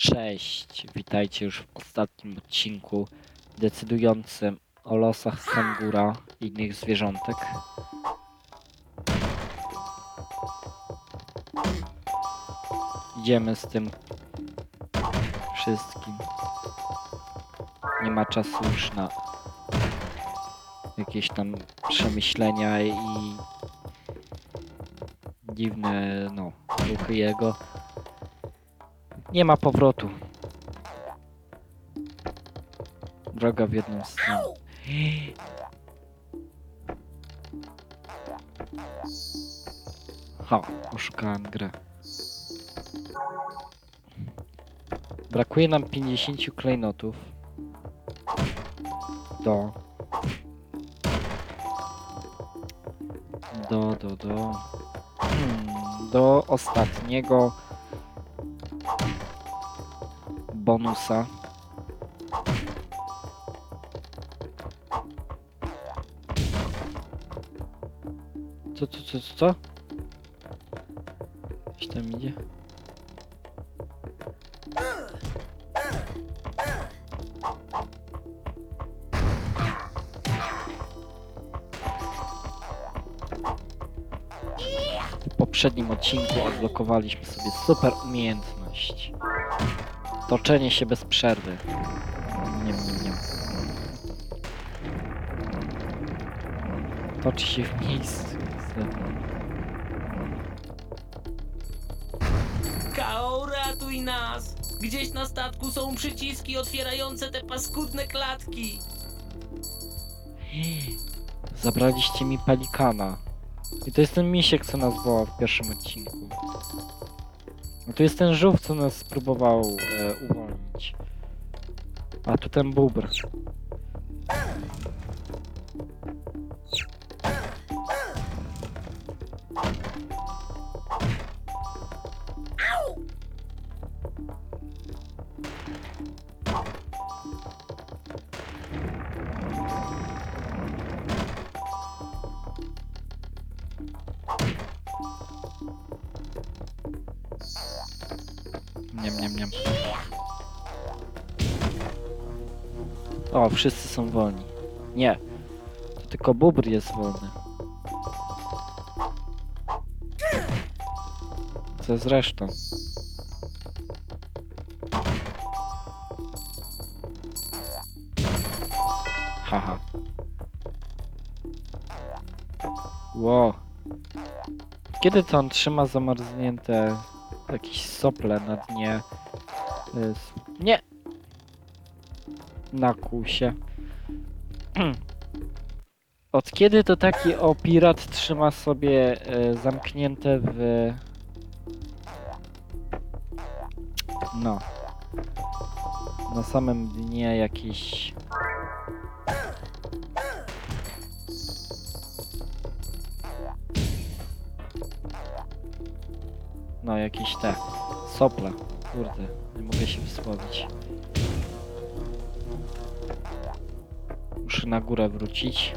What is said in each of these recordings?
Cześć, witajcie już w ostatnim odcinku decydującym o losach kangura i innych zwierzątek. Idziemy z tym wszystkim. Nie ma czasu już na jakieś tam przemyślenia i dziwne, no, ruchy jego. Nie ma powrotu. Droga w jedną stronę. Ha, oszukałem grę. Brakuje nam 50 klejnotów. Do. Do, do, do. Hmm, do ostatniego bonusa. Co, co, co, co, co? Coś tam idzie? W poprzednim odcinku odblokowaliśmy sobie super umiejętność. Toczenie się bez przerwy. Nie, nie, nie. Toczy się w miejscu. Kao, ratuj nas! Gdzieś na statku są przyciski otwierające te paskudne klatki. Zabraliście mi pelikana. I to jest ten misiek, co nas wołał w pierwszym odcinku. No to jest ten żółw, co nas spróbował e, uwolnić. A tu ten bubr. Niem. O, wszyscy są wolni. Nie. To tylko bubr jest wolny. Co z resztą? Haha. Ło. Kiedy to on trzyma zamarznięte jakieś sople na dnie? Nie! Na kusie. Od kiedy to taki o pirat trzyma sobie e, zamknięte w... No. Na samym dnie jakieś... No, jakieś te sople. Kurde, nie mogę się wysłowić. Muszę na górę wrócić.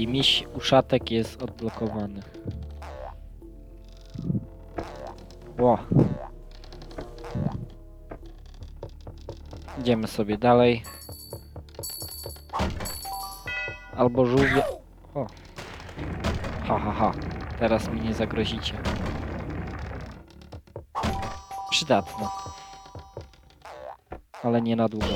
I miś uszatek jest odblokowany. Ło. Idziemy sobie dalej. Albo żółwie... O. Ha, ha, ha. Teraz mi nie zagrozicie. Przydatne. Ale nie na długo.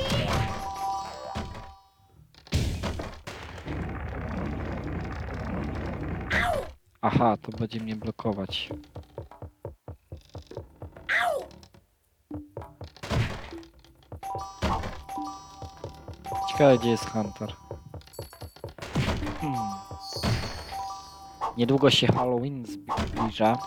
Aha, to będzie mnie blokować. Ciekawe, gdzie jest Hunter. Hmm. Niedługo się Halloween zbliża.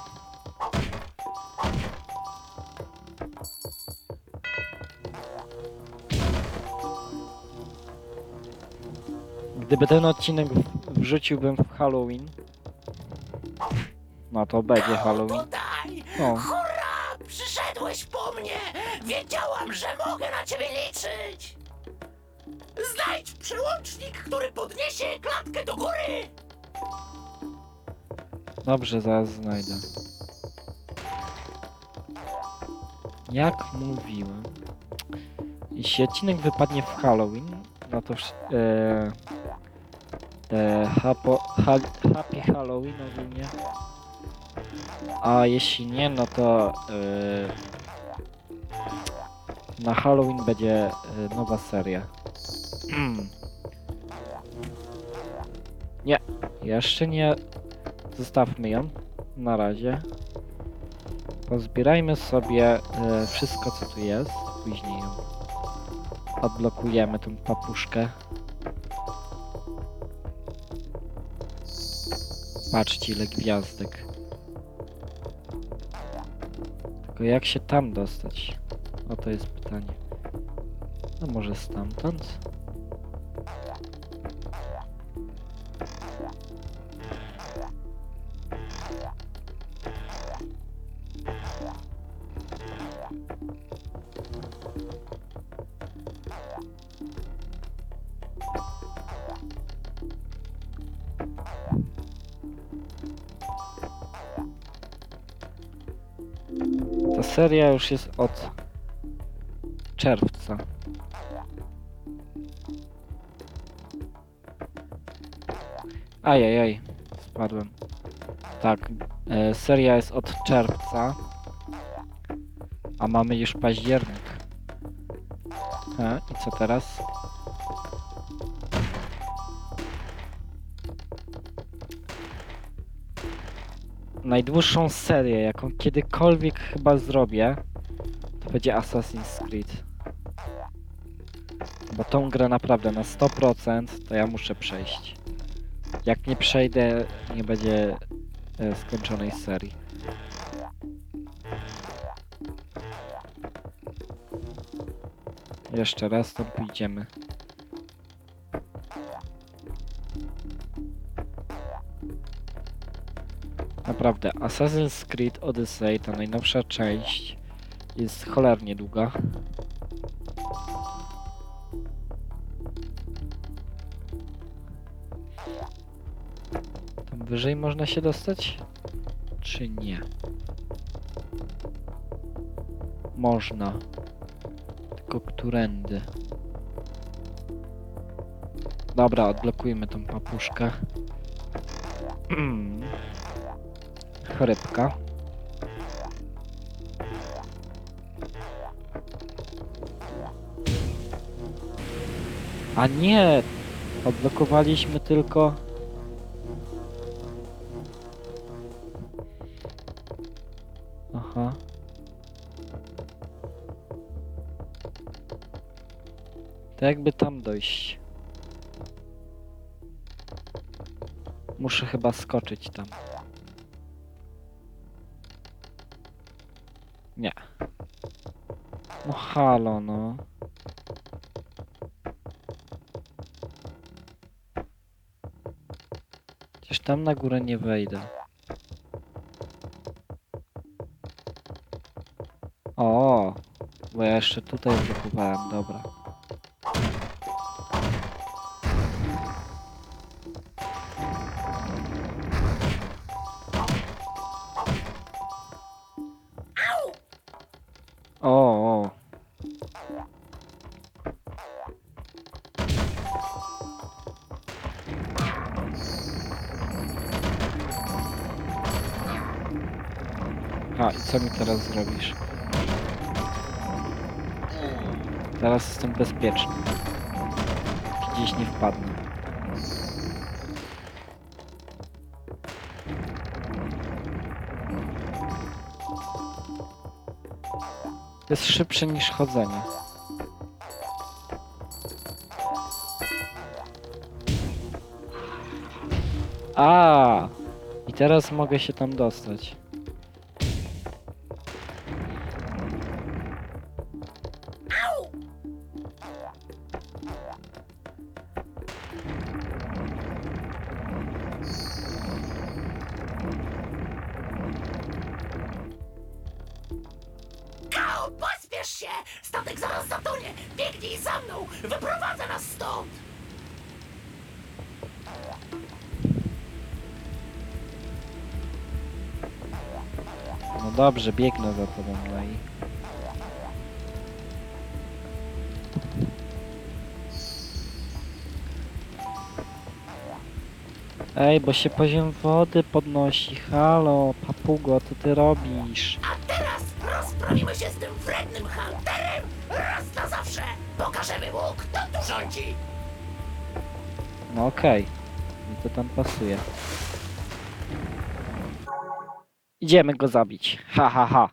Gdyby ten odcinek wrzuciłbym w Halloween, no to będzie Halloween. Tutaj! O, Hurra! Przyszedłeś po mnie! Wiedziałam, że mogę na ciebie liczyć! Znajdź przełącznik, który podniesie klatkę do góry! dobrze, zaraz znajdę. Jak mówiłem, jeśli odcinek wypadnie w Halloween, no to e, e, hapo, ha, Happy Halloween ogólnie. A jeśli nie, no to e, na Halloween będzie e, nowa seria. nie, jeszcze nie. Zostawmy ją na razie. Pozbierajmy sobie e, wszystko, co tu jest. Później ją odblokujemy, tą papuszkę. Patrzcie, ile gwiazdek. Tylko jak się tam dostać? O, to jest pytanie. No może stamtąd? Seria już jest od czerwca. Ajajaj, spadłem. Tak, e, seria jest od czerwca, a mamy już październik. E, I co teraz? Najdłuższą serię, jaką kiedykolwiek chyba zrobię, to będzie Assassin's Creed. Bo tą grę naprawdę na 100% to ja muszę przejść. Jak nie przejdę, nie będzie e, skończonej serii. Jeszcze raz tam pójdziemy. Naprawdę, Assassin's Creed Odyssey, ta najnowsza część, jest cholernie długa. Tam wyżej można się dostać? Czy nie? Można. Tylko którędy? Dobra, odblokujmy tą papuszkę. Chrypka. A nie! Odblokowaliśmy tylko... Aha. To jakby tam dojść. Muszę chyba skoczyć tam. Nie. No halo, no. Przecież tam na górę nie wejdę. O, bo ja jeszcze tutaj blokowałem, dobra. I co mi teraz zrobisz? Teraz jestem bezpieczny. Gdzieś nie wpadnę. Jest szybsze niż chodzenie. A! I teraz mogę się tam dostać. Dobrze, biegnę za tobą, no i... Ej, bo się poziom wody podnosi. Halo, papugo, co ty robisz? A teraz rozprawimy się z tym wrednym hunterem raz na zawsze! Pokażemy mu, kto tu rządzi! No okej. Mi to tam pasuje. Idziemy go zabić. Ha, ha, ha.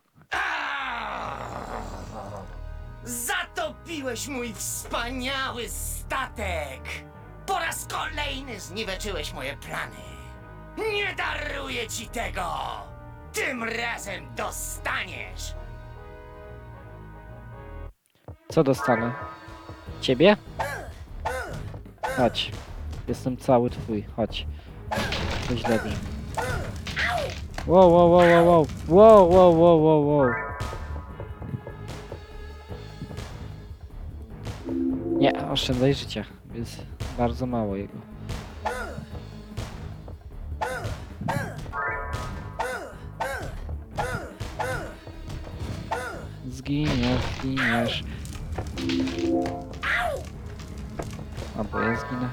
Zatopiłeś mój wspaniały statek! Po raz kolejny zniweczyłeś moje plany. Nie daruję ci tego! Tym razem dostaniesz! Co dostanę? Ciebie? Chodź. Jestem cały twój. Chodź. To źle brzmi. Wow, wow, wow, wow, wow. Wow, wow, wow, wow, wow. Nie, oszczędzaj życia. Jest bardzo mało jego. Zginiesz, zginiesz. Albo ja zginę.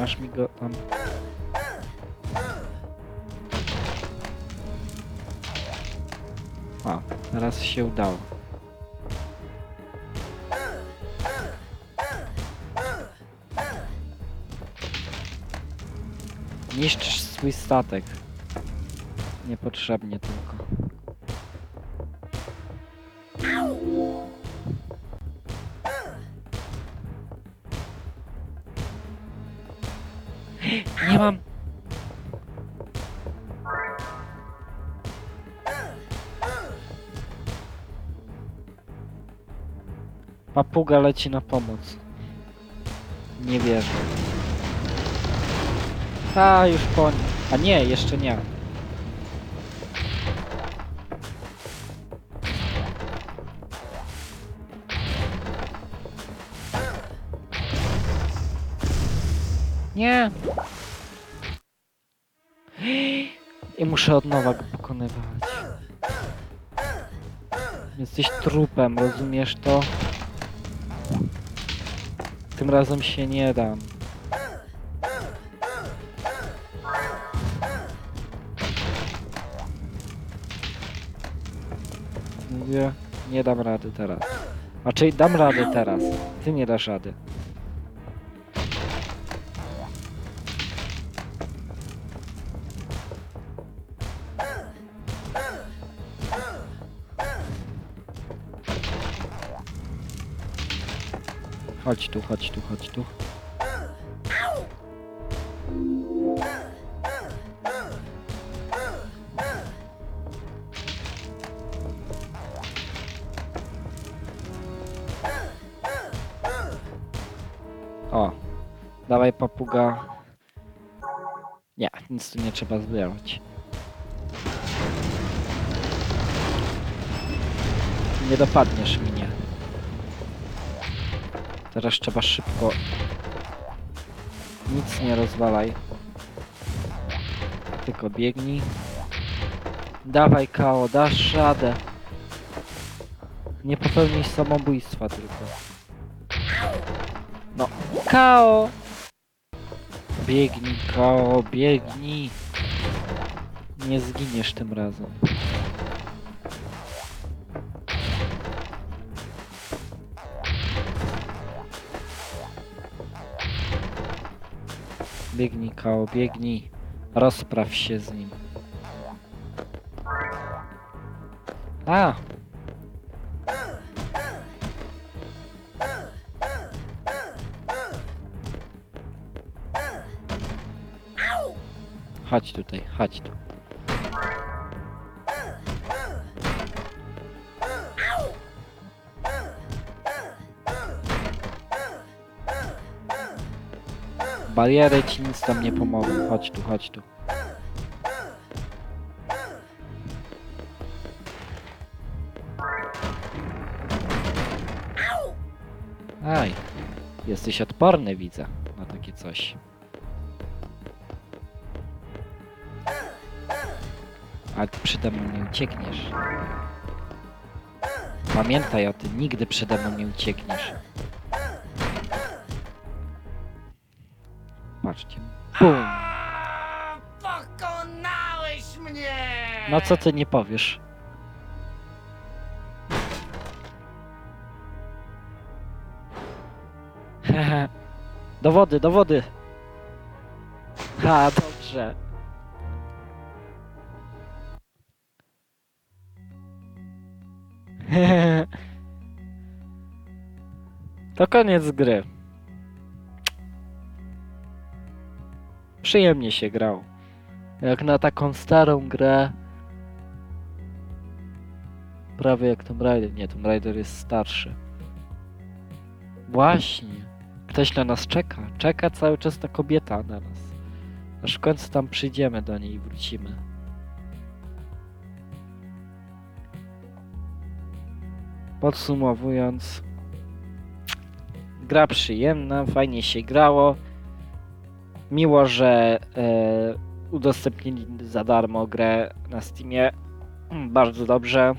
Masz mi go tam. A, teraz się udało. Niszczysz swój statek. Niepotrzebnie tylko. Papuga leci na pomoc. Nie wierzę. A, już po. A nie, jeszcze nie. Nie. I muszę od nowa go pokonywać. Jesteś trupem, rozumiesz to? Tym razem się nie dam. Mówię, nie dam rady teraz. Raczej dam radę teraz. Ty nie dasz rady. Chodź tu, chodź tu, chodź tu. O, dawaj papuga. Nie, nic tu nie trzeba zbierać. Nie dopadniesz mnie. Teraz trzeba szybko. Nic nie rozwalaj. Tylko biegnij. Dawaj, Kao, dasz radę. Nie popełnij samobójstwa tylko. No, Kao! Biegnij, Kao, biegnij. Nie zginiesz tym razem. Biegnij, Kao, biegnij. Rozpraw się z nim. A! Chodź tutaj, chodź tu. Bariery ci nic tam nie pomogą. Chodź tu, chodź tu. Aj, jesteś odporny, widzę, na takie coś. Ale ty przede mną nie uciekniesz. Pamiętaj o tym, nigdy przede mną nie uciekniesz. Patrzcie. Bum! A, Pokonałeś mnie! No co ty nie powiesz? Hehe. Do wody, do wody! Ha, dobrze. To koniec gry. Przyjemnie się grał. Jak na taką starą grę. Prawie jak Tomb Raider. Nie, Tomb Raider jest starszy. Właśnie. Ktoś na nas czeka. Czeka cały czas ta kobieta na nas. Aż w końcu tam przyjdziemy do niej i wrócimy. Podsumowując, gra przyjemna, fajnie się grało. Miło, że e, udostępnili za darmo grę na Steamie. Bardzo dobrze.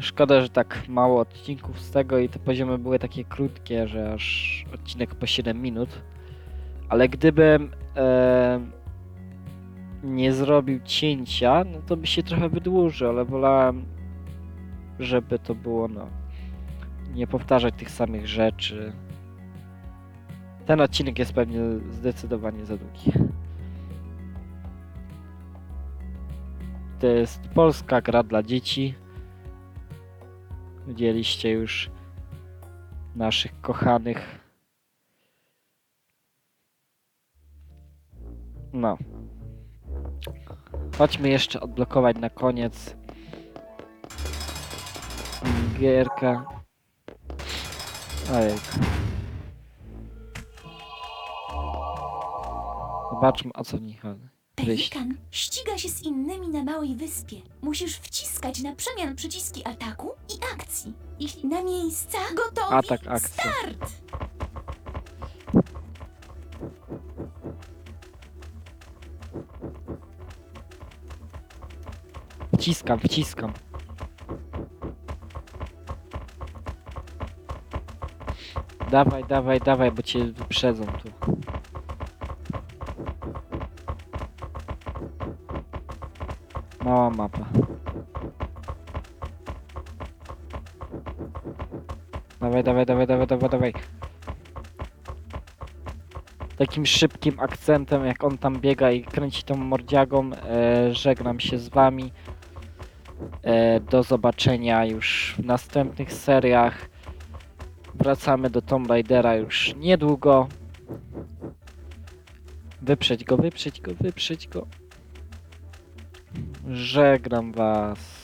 Szkoda, że tak mało odcinków z tego i te poziomy były takie krótkie, że aż odcinek po 7 minut. Ale gdybym e, nie zrobił cięcia, no to by się trochę wydłużył, ale wolałem, żeby to było, no, nie powtarzać tych samych rzeczy. Ten odcinek jest pewnie zdecydowanie za długi. To jest polska gra dla dzieci. Widzieliście już naszych kochanych. No. Chodźmy jeszcze odblokować na koniec gierkę. Ojej. Zobaczmy o co w nich chodzi. Wyjść. Pelikan ściga się z innymi na małej wyspie. Musisz wciskać na przemian przyciski ataku i akcji. Jeśli na miejsca gotowi, Atak, akcja. start! Wciskam, wciskam. Dawaj, dawaj, dawaj, bo cię wyprzedzą tu. Mapa. Dawaj, dawaj, dawaj, dawaj, dawaj, dawaj. Takim szybkim akcentem, jak on tam biega i kręci tą mordziagą, e, żegnam się z wami. E, do zobaczenia już w następnych seriach. Wracamy do Tomb Raidera już niedługo. Wyprzeć go, wyprzeć go, wyprzeć go. Żegnam was.